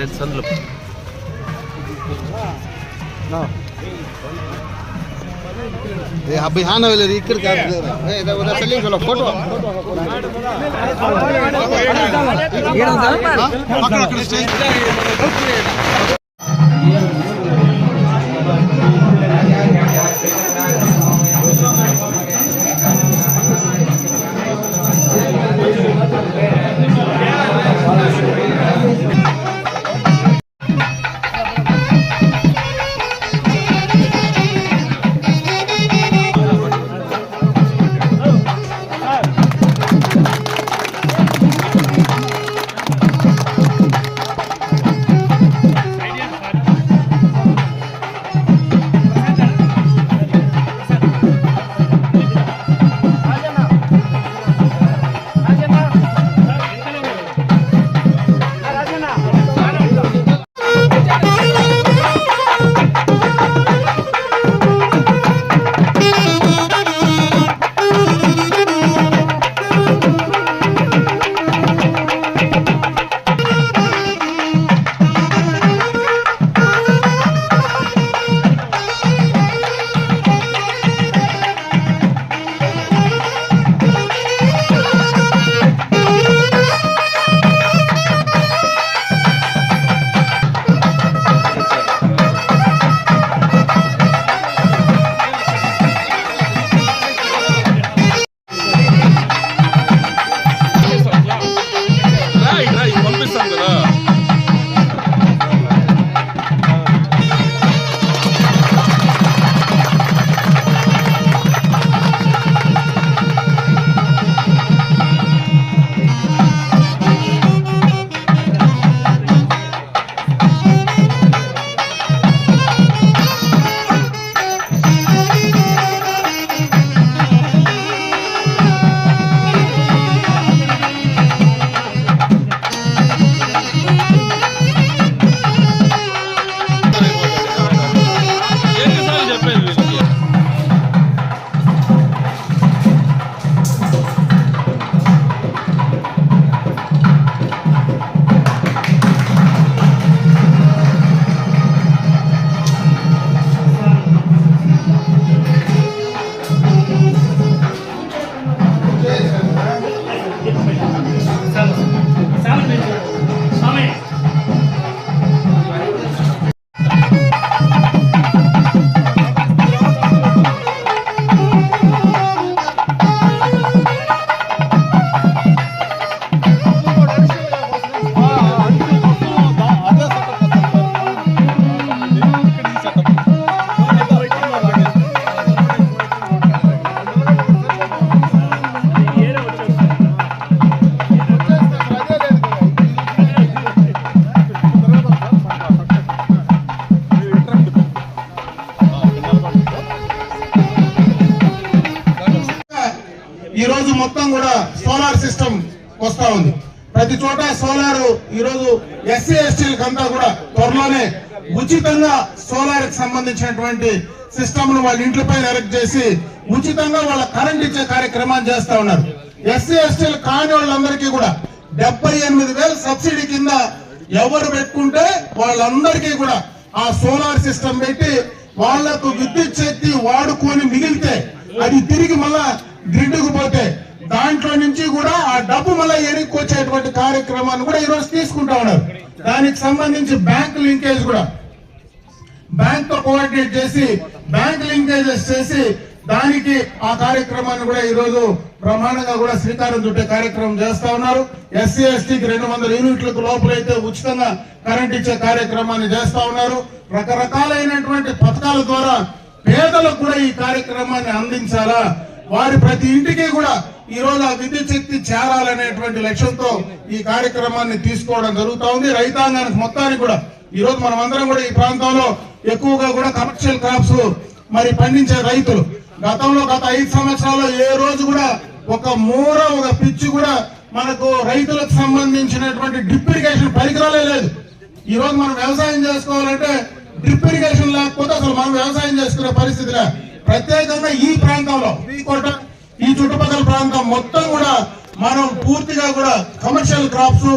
Side సందులో ये अभी हाँ ना वाले इकर क्या ए इधर उधर चलिए चलो फोटो అక్కడ అక్కడ స్టేజ్ పంపిస్తాం ఈ రోజు మొత్తం కూడా సోలార్ సిస్టమ్ వస్తా ఉంది. ప్రతి చోట సోలార్ ఈ రోజు ఎస్సీ ఎస్టీలకు అంతా కూడా త్వరలోనే ఉచితంగా సోలార్కి సంబంధించినటువంటి సిస్టమ్ను వాళ్ళ ఇంట్లో పైన ఎరెక్ట్ చేసి ఉచితంగా వాళ్ళ కరెంట్ ఇచ్చే కార్యక్రమాన్ని చేస్తా ఉన్నారు. ఎస్సీ ఎస్టీలు కాని వాళ్ళందరికీ కూడా డెబ్బై ఎనిమిది వేల సబ్సిడీ కింద ఎవరు పెట్టుకుంటే వాళ్ళందరికీ కూడా ఆ సోలార్ సిస్టమ్ పెట్టి వాళ్ళకు విద్యుత్ శక్తి వాడుకొని మిగిలితే అది తిరిగి మళ్ళా గ్రిడ్కు పోతే దాంట్లో నుంచి కూడా ఆ డబ్బు మళ్ళీ ఎనికి వచ్చేటువంటి కార్యక్రమాన్ని కూడా ఈరోజు తీసుకుంటా ఉన్నారు. దానికి సంబంధించి బ్యాంక్ లింకేజ్ కూడా. బ్యాంక్తో కోఆర్డినేట్ చేసి బ్యాంక్ లింకేజెస్ చేసి దానికి ఆ కార్యక్రమాన్ని కూడా ఈ రోజు ప్రమాణంగా కూడా శ్రీకారం చుట్టే కార్యక్రమం చేస్తా ఉన్నారు. ఎస్సీ ఎస్టీకి రెండు వందల యూనిట్లకు లోపలైతే ఉచితంగా కరెంట్ ఇచ్చే కార్యక్రమాన్ని చేస్తా ఉన్నారు. రకరకాలైనటువంటి పథకాల ద్వారా పేదలకు కూడా ఈ కార్యక్రమాన్ని అందించాలా? వారి ప్రతి ఇంటికి కూడా ఈ రోజు ఆ విద్యుత్ శక్తి చేరాలనేటువంటి లక్ష్యంతో ఈ కార్యక్రమాన్ని తీసుకోవడం జరుగుతూ ఉంది. రైతాంగానికి మొత్తానికి కూడా ఈ రోజు మనం అందరం కూడా ఈ ప్రాంతంలో ఎక్కువగా కూడా కమర్షియల్ క్రాప్స్ మరి పండించే రైతులు. గతంలో గత ఐదు సంవత్సరాల్లో ఏ రోజు కూడా ఒక మూర ఒక పిచ్చి కూడా మనకు రైతులకు సంబంధించినటువంటి డ్రిప్ ఇరిగేషన్ పరికరాలే లేదు. ఈ రోజు మనం వ్యవసాయం చేసుకోవాలంటే డ్రిప్ ఇరిగేషన్ లేకపోతే అసలు మనం వ్యవసాయం చేసుకునే పరిస్థితిలే ప్రత్యేకంగా ఈ ప్రాంతంలో ఈ కోట ఈ చుట్టుపక్కల ప్రాంతం మొత్తం కూడా మనం పూర్తిగా కూడా కమర్షియల్ క్రాప్స్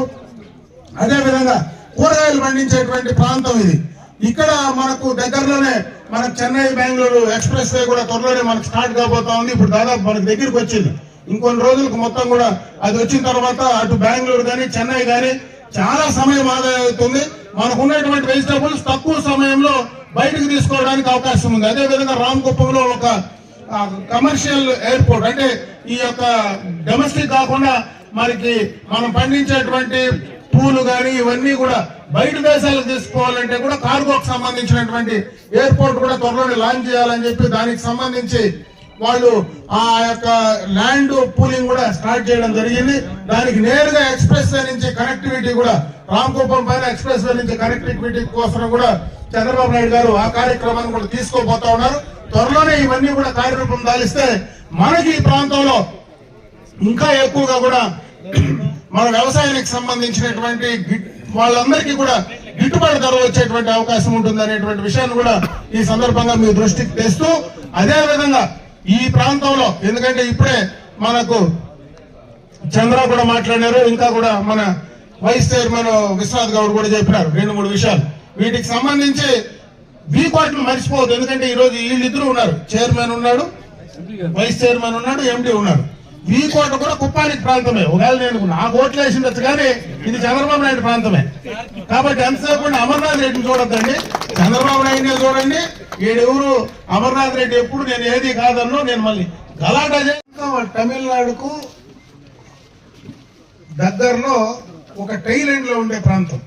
అదే విధంగా కూరగాయలు పండించేటువంటి ప్రాంతం ఇది. ఇక్కడ మనకు దగ్గరలోనే మనకు చెన్నై బెంగళూరు ఎక్స్ప్రెస్ వే కూడా త్వరలోనే మనకు స్టార్ట్ కాబోతా ఉంది. ఇప్పుడు దాదాపు మనకు దగ్గరికి వచ్చింది. ఇంకొన్ని రోజులకు మొత్తం కూడా అది వచ్చిన తర్వాత అటు బెంగళూరు కానీ చెన్నై కానీ చాలా సమయం ఆదా అవుతుంది. మనకు ఉన్నటువంటి వెజిటబుల్స్ తక్కువ సమయంలో బయటకు తీసుకోవడానికి అవకాశం ఉంది. అదే విధంగా రామకుప్పంలో ఒక కమర్షియల్ ఎయిర్పోర్ట్ అంటే ఈ యొక్క డొమెస్టిక్ కాకుండా మనకి మనం పండించేటువంటి పూలు కానీ ఇవన్నీ కూడా బయట దేశాలకు తీసుకోవాలంటే కూడా కార్గోకు సంబంధించినటువంటి ఎయిర్పోర్ట్ కూడా త్వరలోనే లాంచ్ చేయాలని చెప్పి దానికి సంబంధించి వాళ్ళు ఆ యొక్క ల్యాండ్ పూలింగ్ కూడా స్టార్ట్ చేయడం జరిగింది. దానికి నేరుగా ఎక్స్ప్రెస్ వే నుంచి కనెక్టివిటీ కూడా రామకుప్పం పైన ఎక్స్ప్రెస్ వే నుంచి కనెక్టివిటీ కోసం కూడా చంద్రబాబు నాయుడు గారు ఆ కార్యక్రమాన్ని కూడా తీసుకోబోతా ఉన్నారు. త్వరలోనే ఇవన్నీ కూడా కార్యరూపం దాలిస్తే మనకి ఈ ప్రాంతంలో ఇంకా ఎక్కువగా కూడా మన వ్యవసాయానికి సంబంధించినటువంటి గిట్- వాళ్ళందరికీ కూడా గిట్టుబాటు ధర వచ్చేటువంటి అవకాశం ఉంటుంది అనేటువంటి విషయాన్ని కూడా ఈ సందర్భంగా మీ దృష్టికి తెస్తూ అదే విధంగా ఈ ప్రాంతంలో ఎందుకంటే ఇప్పుడే మనకు చంద్ర కూడా మాట్లాడినారు ఇంకా కూడా మన వైస్ చైర్మన్ విశ్వనాథ్ గౌడ్ కూడా చెప్పినారు రెండు మూడు విషయాలు. వీటికి సంబంధించి వీకోట్లు మర్చిపోవద్దు ఎందుకంటే ఈ రోజు వీళ్ళిద్దరు ఉన్నారు. చైర్మన్ ఉన్నాడు వైస్ చైర్మన్ ఉన్నాడు ఎండి ఉన్నాడు. ఈ కోట కూడా కుప్పానికి ప్రాంతమే. ఒకవేళ నేను నాకు ఓట్లు వేసిండొచ్చు కానీ ఇది చంద్రబాబు నాయుడు ప్రాంతమే. కాబట్టి ఎంతసేపు అమర్నాథ్ రెడ్డిని చూడొద్దండి. చంద్రబాబు నాయుడు చూడండి వీడెవరు అమర్నాథ్ రెడ్డి ఎప్పుడు నేను ఏది కాదన్నో నేను మళ్ళీ గలాటా తమిళనాడుకు దగ్గరలో ఒక టైలెండ్లో ఉండే ప్రాంతం.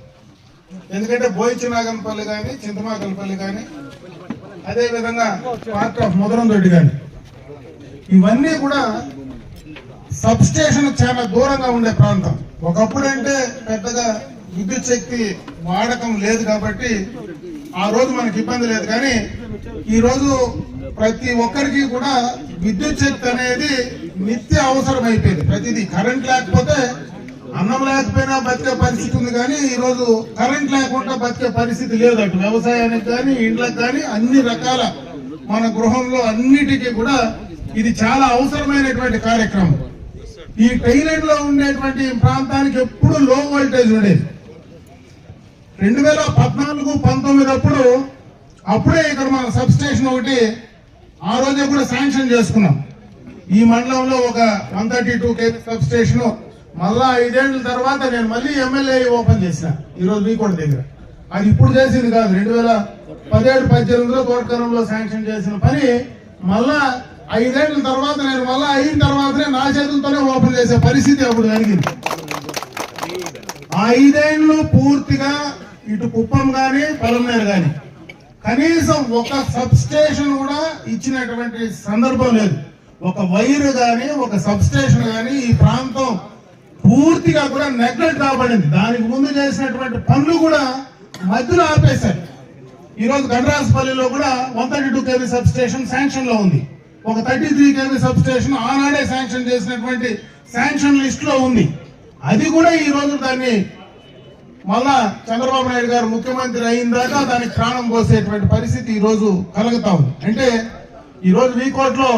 ఎందుకంటే బోయిచినాగంపల్లి కానీ చింతమాకల్పల్లి కానీ అదే విధంగా పార్ట్ ఆఫ్ ముదరందొడ్డి కానీ. ఇవన్నీ కూడా సబ్ స్టేషన్ చాలా దూరంగా ఉండే ప్రాంతం. ఒకప్పుడు అంటే పెద్దగా విద్యుత్ శక్తి వాడకం లేదు కాబట్టి ఆ రోజు మనకి ఇబ్బంది లేదు. కానీ ఈరోజు ప్రతి ఒక్కరికి కూడా విద్యుత్ శక్తి అనేది నిత్య అవసరం అయిపోయింది ప్రతిదీ కరెంట్ లేకపోతే అన్నం లేకపోయినా బతికే పరిస్థితి ఉంది. కానీ ఈరోజు కరెంట్ లేకుండా బతికే పరిస్థితి లేదు అటు వ్యవసాయానికి కానీ ఇండ్లకు కానీ అన్ని రకాల మన గృహంలో అన్నిటికీ కూడా ఇది చాలా అవసరమైనటువంటి కార్యక్రమం. ఈ టైలెండ్లో ఉండేటువంటి ప్రాంతానికి ఎప్పుడు లో వోల్టేజ్ ఉండేది. రెండు వేల పద్నాలుగు పంతొమ్మిది అప్పుడు అప్పుడే ఇక్కడ మన సబ్ స్టేషన్ ఒకటి ఆ రోజే కూడా శాంక్షన్ చేసుకున్నాం. ఈ మండలంలో ఒక one thirty two KV sub station మళ్ళా ఐదేళ్ళ తర్వాత నేను మళ్ళీ ఎమ్మెల్యే ఓపెన్ చేసిన ఈరోజు మీకోట దగ్గర. అది ఇప్పుడు చేసింది కాదు రెండు వేల పదిహేడు పద్దెనిమిదిలో తోటకరంలో శాంక్షన్ చేసిన పని మళ్ళా ఐదేళ్ళ తర్వాత నేను మళ్ళా అయిన తర్వాతనే నా చేతులతోనే ఓపెన్ చేసే పరిస్థితి అప్పుడు జరిగింది. ఐదేళ్ళు పూర్తిగా ఇటు కుప్పం గాని పొలంనేరు గాని. కనీసం ఒక సబ్ స్టేషన్ కూడా ఇచ్చినటువంటి సందర్భం లేదు. ఒక వైర్ గాని ఒక సబ్ స్టేషన్ గాని ఈ ప్రాంతం పూర్తిగా కూడా నెగ్లెక్ట్ కాబడింది. దానికి ముందు చేసినటువంటి పనులు కూడా మధ్యలో ఆపేశారు. ఈరోజు రోజు కూడా one thirty two KV sub station శాంక్షన్లో ఉంది. ఒక thirty three KV sub station ఆనాడే శాంక్షన్ చేసినటువంటి శాంక్షన్ లిస్ట్లో ఉంది. అది కూడా ఈ రోజు దాన్ని మళ్ళా చంద్రబాబు నాయుడు గారు ముఖ్యమంత్రి అయిన దాకా దానికి ప్రాణం పోసేటువంటి పరిస్థితి ఈ రోజు కలుగుతా ఉంది. అంటే ఈ రోజు వీకోట్లో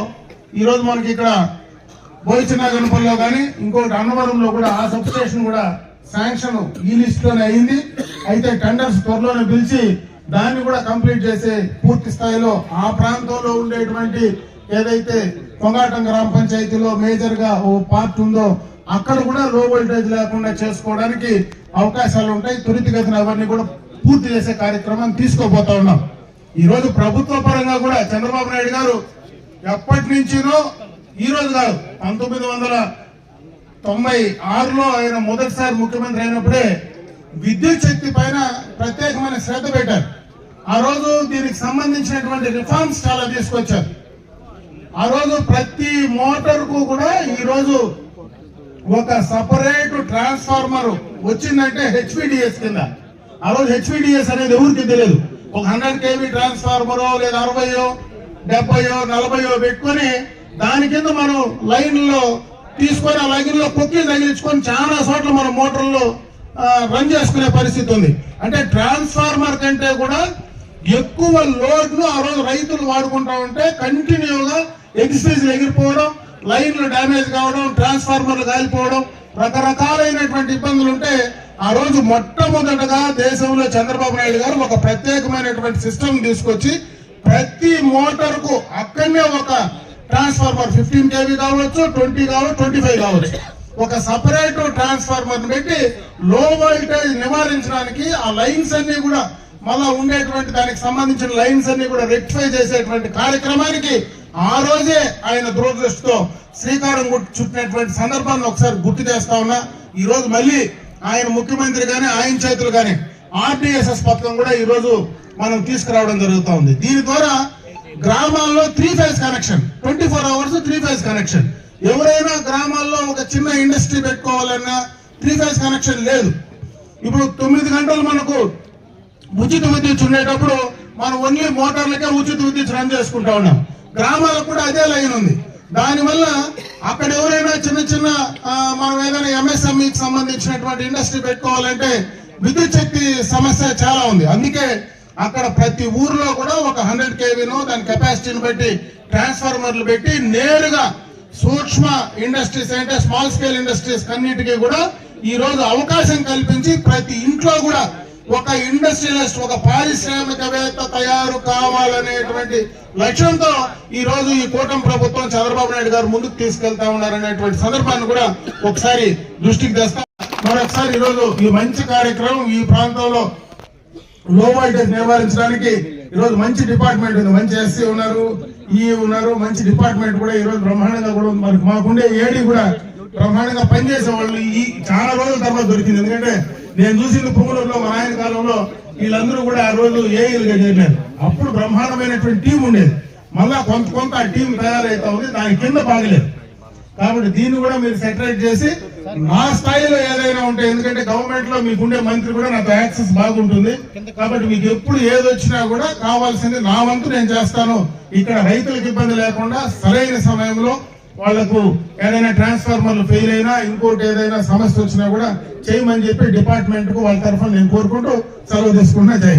ఈ రోజు మనకి ఇక్కడ బోయిచినాగనపల్లిలో కానీ ఇంకోటి అన్నవరంలో కూడా ఆ సబ్ స్టేషన్ కూడా శాంక్షన్ ఈ లిస్ట్లోనే అయింది. అయితే టెండర్స్ త్వరలోనే పిలిచి దాన్ని కూడా కంప్లీట్ చేసే పూర్తి స్థాయిలో ఆ ప్రాంతంలో ఉండేటువంటి ఏదైతే కొంగాటం గ్రామ పంచాయతీలో మేజర్గా ఓ పార్ట్ ఉందో అక్కడ కూడా లో వోల్టేజ్ లేకుండా చేసుకోవడానికి అవకాశాలు ఉంటాయి. త్వరితగతిన అవన్నీ కూడా పూర్తి చేసే కార్యక్రమం తీసుకోబోతా ఉన్నాం. ఈ రోజు ప్రభుత్వ పరంగా కూడా చంద్రబాబు నాయుడు గారు ఎప్పటి నుంచినో ఈ రోజు కాదు పంతొమ్మిది వందల తొంభై ఆరులో ఆయన మొదటిసారి ముఖ్యమంత్రి అయినప్పుడే విద్యుత్ శక్తి పైన ప్రత్యేకమైన శ్రద్ధ పెట్టారు. ఆ రోజు దీనికి సంబంధించినటువంటి రిఫార్మ్స్ చాలా తీసుకొచ్చారు. ఆ రోజు ప్రతి మోటార్కు కూడా ఈ రోజు ఒక సపరేట్ ట్రాన్స్ఫార్మర్ వచ్చిందంటే హెచ్పిడిఎస్ కింద. ఆ రోజు హెచ్పిడిఎస్ అనేది ఎవరికి తెలియదు. ఒక హండ్రెడ్ కేవీ ట్రాన్స్ఫార్మర్ లేదా అరవయో డెబ్బయో నలభయో పెట్టుకొని దాని కింద మనం లైన్లో తీసుకొని ఆ లైన్లో తగిలించుకొని చాలా చోట్ల మన మోటార్లో రన్ చేసుకునే పరిస్థితి ఉంది. అంటే ట్రాన్స్ఫార్మర్ కంటే కూడా ఎక్కువ లోడ్ను ఆ రోజు రైతులు వాడుకుంటా ఉంటే కంటిన్యూగా ఎక్స్పీజ్ ఎగిరిపోవడం లైన్లు డ్యామేజ్ కావడం ట్రాన్స్ఫార్మర్లు కాలిపోవడం రకరకాలైనటువంటి ఇబ్బందులు ఉంటే ఆ రోజు మొట్టమొదటగా దేశంలో చంద్రబాబు నాయుడు గారు ఒక ప్రత్యేకమైనటువంటి సిస్టమ్ తీసుకొచ్చి ప్రతి మోటార్కు అక్కడనే ఒక ట్రాన్స్ఫార్మర్ ఫిఫ్టీన్ కేవీ కావచ్చు ట్వంటీ కావచ్చు ట్వంటీ ఫైవ్ కావచ్చు. ఒక సపరేట్ ట్రాన్స్ఫార్మర్ పెట్టి లో వోల్టేజ్ నివారించడానికి ఆ లైన్స్ అన్ని కూడా మళ్ళా ఉండేటువంటి దానికి సంబంధించిన లైన్స్ అన్ని కూడా రెక్టిఫై చేసేటువంటి కార్యక్రమానికి ఆ రోజే ఆయన దురదృష్టితో శ్రీకారం చుట్టినటువంటి సందర్భాన్ని ఒకసారి గుర్తు చేస్తా ఉన్నా. ఈ రోజు మళ్ళీ ఆయన ముఖ్యమంత్రి కానీ ఆయన చేతులు కానీ ఆర్టీఎస్ఎస్ పథకం కూడా ఈ రోజు మనం తీసుకురావడం జరుగుతూ ఉంది. దీని ద్వారా గ్రామాల్లో three phase connection twenty four hours three phase connection ఎవరైనా గ్రామాల్లో ఒక చిన్న ఇండస్ట్రీ పెట్టుకోవాలన్నా త్రీ ఫేజ్ కనెక్షన్ లేదు. ఇప్పుడు తొమ్మిది గంటలు మనకు ఉచిత విద్యుత్ ఉండేటప్పుడు మనం ఓన్లీ మోటార్లకే ఉచిత విద్యుత్ రన్ చేసుకుంటా ఉన్నాం. గ్రామాలకు కూడా అదే లైన్ ఉంది. దానివల్ల అక్కడ ఎవరైనా చిన్న చిన్న మనం ఏదైనా ఎంఎస్ఎంఈకి సంబంధించినటువంటి ఇండస్ట్రీ పెట్టుకోవాలంటే విద్యుత్ శక్తి సమస్య చాలా ఉంది. అందుకే అక్కడ ప్రతి ఊర్లో కూడా ఒక హండ్రెడ్ కేవీను దాని కెపాసిటీని బట్టి ట్రాన్స్ఫార్మర్లు పెట్టి నేరుగా సూక్ష్మ ఇండస్ట్రీస్ అంటే స్మాల్ స్కేల్ ఇండస్ట్రీస్ అన్నిటికీ కూడా ఈ రోజు అవకాశం కల్పించి ప్రతి ఇంట్లో కూడా ఒక ఇండస్ట్రియలిస్ట్ ఒక పారిశ్రామికవేత్త తయారు కావాలనేటువంటి లక్ష్యంతో ఈ రోజు ఈ కూటమి ప్రభుత్వం చంద్రబాబు నాయుడు గారు ముందుకు తీసుకెళ్తా ఉన్నారనేటువంటి సందర్భాన్ని కూడా ఒకసారి దృష్టికి తెస్తా మరొకసారి ఈరోజు ఈ మంచి కార్యక్రమం ఈ ప్రాంతంలో లో వోల్టేజ్ నివారించడానికి ఈరోజు మంచి డిపార్ట్మెంట్ ఉంది మంచి ఎస్సీ ఉన్నారు ఈ ఉన్నారు మంచి డిపార్ట్మెంట్ కూడా ఈ రోజు బ్రహ్మాండంగా కూడా ఉంది. మరి మాకుండే ఏడి కూడా బ్రహ్మాండంగా పనిచేసే వాళ్ళు ఈ చాలా రోజుల తర్వాత దొరికింది ఎందుకంటే నేను చూసింది పుంగనూరులో మా నాయన కాలంలో వీళ్ళందరూ కూడా ఆ రోజు ఏఈలుగా చేరినారు అప్పుడు బ్రహ్మాండమైనటువంటి టీం ఉండేది. మళ్ళా కొంత కొంత ఆ టీం తయారైతా ఉంది దాని కింద బాగలేదు. కాబట్టి దీన్ని కూడా మీరు సెటరేట్ చేసి నా స్థాయిలో ఏదైనా ఉంటే ఎందుకంటే గవర్నమెంట్లో మీకుండే మంత్రి కూడా నాకు యాక్సెస్ బాగుంటుంది. కాబట్టి మీకు ఎప్పుడు ఏది వచ్చినా కూడా కావాల్సింది నా వంతు నేను చేస్తాను. ఇక్కడ రైతులకు ఇబ్బంది లేకుండా సరైన సమయంలో వాళ్ళకు ఏదైనా ట్రాన్స్ఫార్మర్లు ఫెయిల్ అయినా ఇంకోటి ఏదైనా సమస్య వచ్చినా కూడా చేయమని చెప్పి డిపార్ట్మెంట్కు వాళ్ళ తరఫున నేను కోరుకుంటూ సెలవు తీసుకుంటున్నా. జై